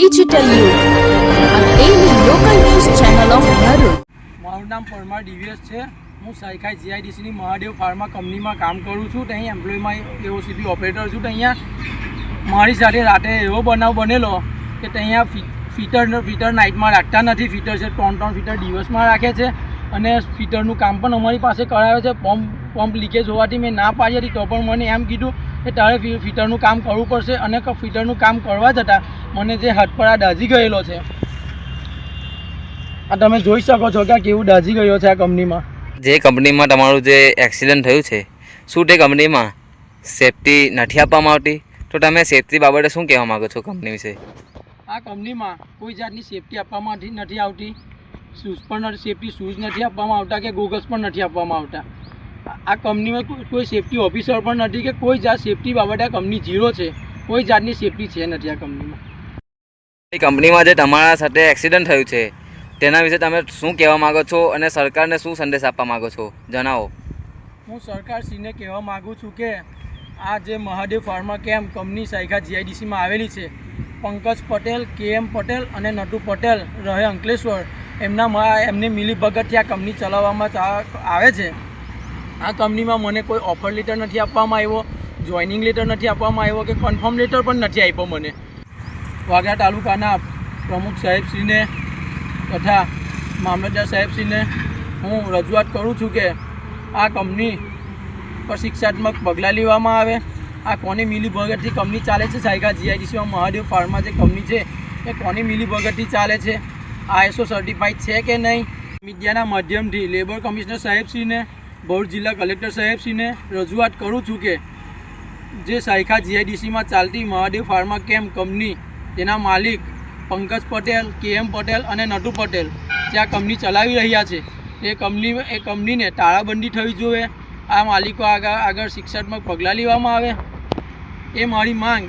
Digital યુગ daily local news channel of Bharuch મારું નામ પરમાર ડીવીએસ છે. હું સાયખાઈ જીઆઈડીસીની મહાદેવ ફાર્મા કંપનીમાં કામ કરું છું તો અહીં એમ્પ્લોયમાં એઓસીપી ઓપરેટર છું તો અહીંયા મારી સાથે રાતે એવો બનાવ બનેલો કે ત્યાં ફીટર ફીટર નાઇટમાં રાખતા નથી. ફીટર છે ત્રણ ત્રણ ફીટર દિવસમાં રાખે છે અને ફીટરનું કામ પણ અમારી પાસે કરાવે છે. પંપ પંપ લીકેજ હોવાથી મેં ના પાડી હતી તો પણ મને એમ કીધું કે તારે ફિટરનું કામ કરવું પડશે અને ફિટરનું કામ કરવા જતાં મને જે હટપડા દાઝી ગયેલો છે. આ તમે જોઈ શકો છો કે આ કેવું દાઝી ગયો છે આ કંપનીમાં. જે કંપનીમાં તમારું જે એક્સિડન્ટ થયું છે શું તે કંપનીમાં સેફટી નથી આપવામાં આવતી? તો તમે સેફટી બાબતે શું કહેવા માગો છો કંપની વિશે? આ કંપનીમાં કોઈ જાતની સેફટી આપવામાં નથી- આવતી. શૂઝ પણ સેફટી શૂઝ નથી આપવામાં આવતા કે ગોગલ્સ પણ નથી આપવામાં આવતા. આ- કંપનીમાં કોઈ- સેફટી ઓફિસર પણ નથી કે કોઈ જાત સેફટી બાબતે આ કંપની ઝીરો છે. કોઈ જાતની સેફટી છે નથી આ કંપનીમાં. કંપનીમાં જે તમારા સાથે એક્સિડન્ટ થયું છે તેના વિશે તમે શું કહેવા માગો છો અને સરકારને શું સંદેશ આપવા માગો છો? જણાવો. હું સરકારશ્રીને કહેવા માગું છું કે આ જે Mahadev pharma camp company Saykha જીઆઈડીસીમાં આવેલી છે પંકજ પટેલ કે એમ પટેલ અને નટુ પટેલ રહે અંકલેશ્વર. એમના એમની મિલીભગતથી આ કંપની ચલાવવામાં આવે છે. આ કંપનીમાં મને કોઈ ઓફર લેટર નથી આપવામાં આવ્યો જોઈનિંગ લેટર નથી આપવામાં આવ્યો કે કન્ફર્મ લેટર પણ નથી આપ્યો મને. વાગરા તાલુકાના પ્રમુખ સાહેબશ્રીને તથા મામલતદાર સાહેબશ્રીને હું રજૂઆત કરું છું કે આ કંપની પર શિક્ષાત્મક પગલાં લેવામાં આવે. આ કોની મિલીભગતથી કંપની ચાલે છે? સાયકા જીઆઈડીસીમાં મહાદેવ ફાર્મા જે કંપની છે, એ કોની મિલીભગતથી ચાલે છે? આઈએસઓ સર્ટિફાઈડ છે કે નહીં? મીડિયાના માધ્યમથી લેબર કમિશનર સાહેબશ્રીને ભરૂચ જિલ્લા કલેક્ટર સાહેબશ્રીને રજૂઆત કરું છું કે જે સાયખા જીઆઈડીસીમાં ચાલતી મહાદેવ ફાર્મા કેમ્પ કંપની, તેના માલિક પંકજ પટેલ કે એમ પટેલ અને નટુ પટેલ જે આ કંપની ચલાવી રહ્યા છે. એ કંપની, એ કંપનીને તાળાબંધી થવી જોઈએ. આ માલિકો આગળ આગળ શિક્ષાત્મક પગલાં લેવામાં આવે. એ મારી માંગ.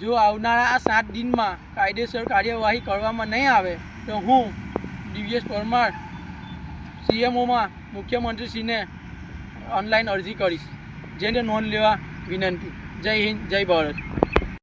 જો આવનારા આ સાત દિનમાં કાયદેસર કાર્યવાહી કરવામાં નહીં આવે, તો હું દિવ્યેશ પરમાર સીએમઓમાં મુખ્યમંત્રીશ્રીને ઓનલાઈન અરજી કરીશ. જેને નોંધ લેવા વિનંતી. જય હિન્દ જય ભારત.